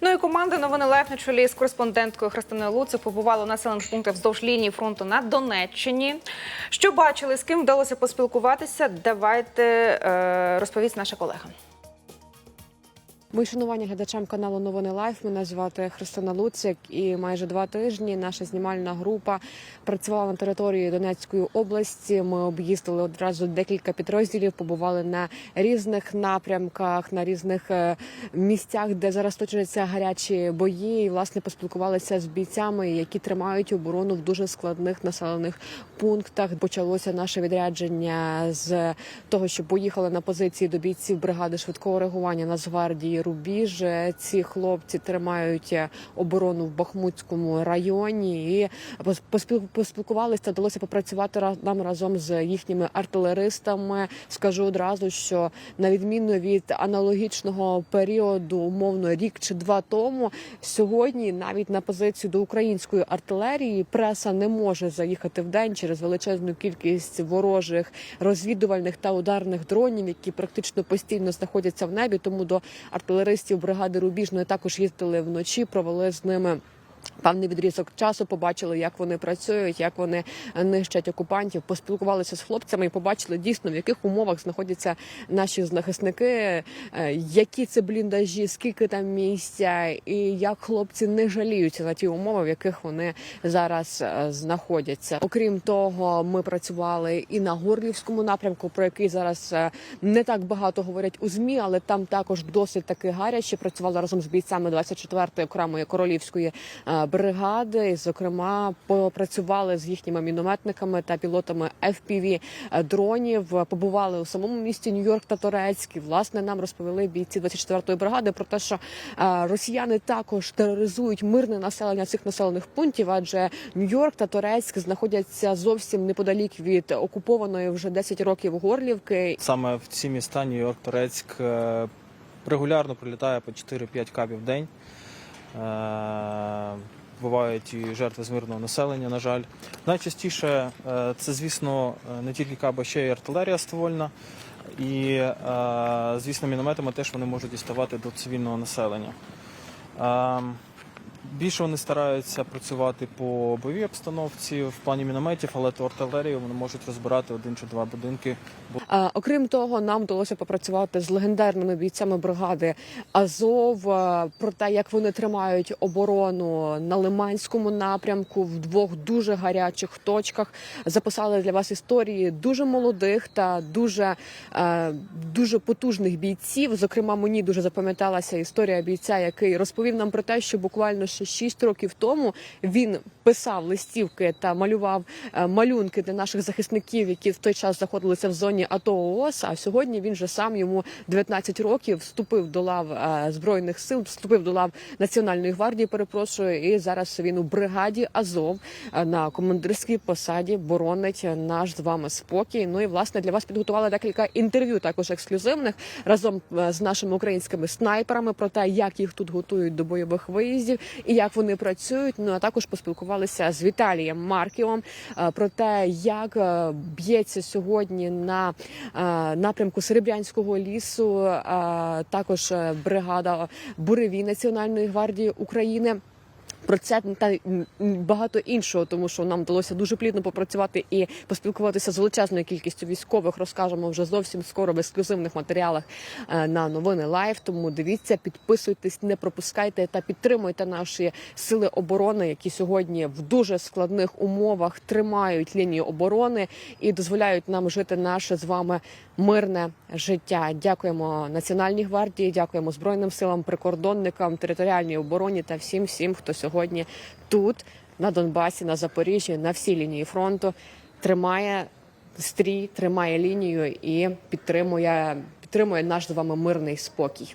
Ну і команда новини Лайф на чолі з кореспонденткою Христиною Луцик побувала у населених пунктах вздовж лінії фронту на Донеччині. Що бачили, з ким вдалося поспілкуватися? Давайте е, розповість наша колега. Мої шанування глядачам каналу Новини Лайф. Мене звати Христина Луцик, і майже два тижні наша знімальна група працювала на території Донецької області. Ми об'їздили одразу декілька підрозділів, побували на різних напрямках, на різних е, місцях, де зараз точаться гарячі бої. І власне поспілкувалися з бійцями, які тримають оборону в дуже складних населених пунктах. Почалося наше відрядження з того, що поїхали на позиції до бійців бригади швидкого реагування Нацгвардії Рубіж. Ці хлопці тримають оборону в Бахмутському районі і поспіл- поспілкувалися. та Вдалося попрацювати ра- нам разом з їхніми артилеристами. Скажу одразу, що на відміну від аналогічного періоду, умовно рік чи два тому, сьогодні навіть на позицію до української артилерії преса не може заїхати в день через величезну кількість ворожих розвідувальних та ударних дронів, які практично постійно знаходяться в небі. Тому до артилеристів бригади Рубіжної також їздили вночі, провели з ними. Певний відрізок часу побачили, як вони працюють, як вони нищать окупантів. Поспілкувалися з хлопцями і побачили дійсно в яких умовах знаходяться наші захисники, е, які це бліндажі, скільки там місця, і як хлопці не жаліються на ті умови, в яких вони зараз е, знаходяться. Окрім того, ми працювали і на горлівському напрямку, про який зараз е, не так багато говорять у змі, але там також досить таки гаряче. Працювали разом з бійцями 24-ї окремої королівської бригади. Зокрема, попрацювали з їхніми мінометниками та пілотами FPV дронів. Побували у самому місті Нью-Йорк та Торецьк. І, Власне, нам розповіли бійці 24-ї бригади про те, що е, росіяни також тероризують мирне населення цих населених пунктів, адже Нью-Йорк та Торецьк знаходяться зовсім неподалік від окупованої вже 10 років Горлівки. Саме в ці міста Нью-Йорк, Турецьк е, регулярно прилітає по 4-5 кабів в день. Е, Бувають і жертви з мирного населення, на жаль. Найчастіше е, це, звісно, е, не тільки каба, ще й артилерія ствольна. І, звісно, мінометами теж вони можуть діставати до цивільного населення. Більше вони стараються працювати по бойовій обстановці в плані мінометів, але ту артилерію вони можуть розбирати один чи два будинки. А, окрім того, нам вдалося попрацювати з легендарними бійцями бригади Азов про те, як вони тримають оборону на Лиманському напрямку в двох дуже гарячих точках. Записали для вас історії дуже молодих та дуже, дуже потужних бійців. Зокрема, мені дуже запам'яталася історія бійця, який розповів нам про те, що буквально ще 6 років тому він писав листівки та малював е, малюнки для наших захисників, які в той час знаходилися в зоні АТО ООС. А сьогодні він же сам йому 19 років вступив до лав е, збройних сил, вступив до лав національної гвардії. Перепрошую, і зараз він у бригаді Азов е, на командирській посаді боронить наш з вами спокій. Ну і власне для вас підготували декілька інтерв'ю, також ексклюзивних разом з нашими українськими снайперами про те, як їх тут готують до бойових виїздів і як вони працюють. Ну а також поспілкувалися з Віталієм Марківом е, про те, як е, б'ється сьогодні на е, напрямку Серебрянського лісу. Також бригада Буревій Національної гвардії України. Про це та багато іншого, тому що нам вдалося дуже плідно попрацювати і поспілкуватися з величезною кількістю військових. Розкажемо вже зовсім скоро в ексклюзивних матеріалах е, на новини Лайв. Тому дивіться, підписуйтесь, не пропускайте та підтримуйте наші сили оборони, які сьогодні в дуже складних умовах тримають лінію оборони і дозволяють нам жити наше з вами мирне життя. Дякуємо Національній гвардії, дякуємо збройним силам, прикордонникам, територіальній обороні та всім, всім, хто сьогодні тут на Донбасі, на Запоріжжі, на всій лінії фронту тримає стрій, тримає лінію і підтримує, підтримує наш з вами мирний спокій.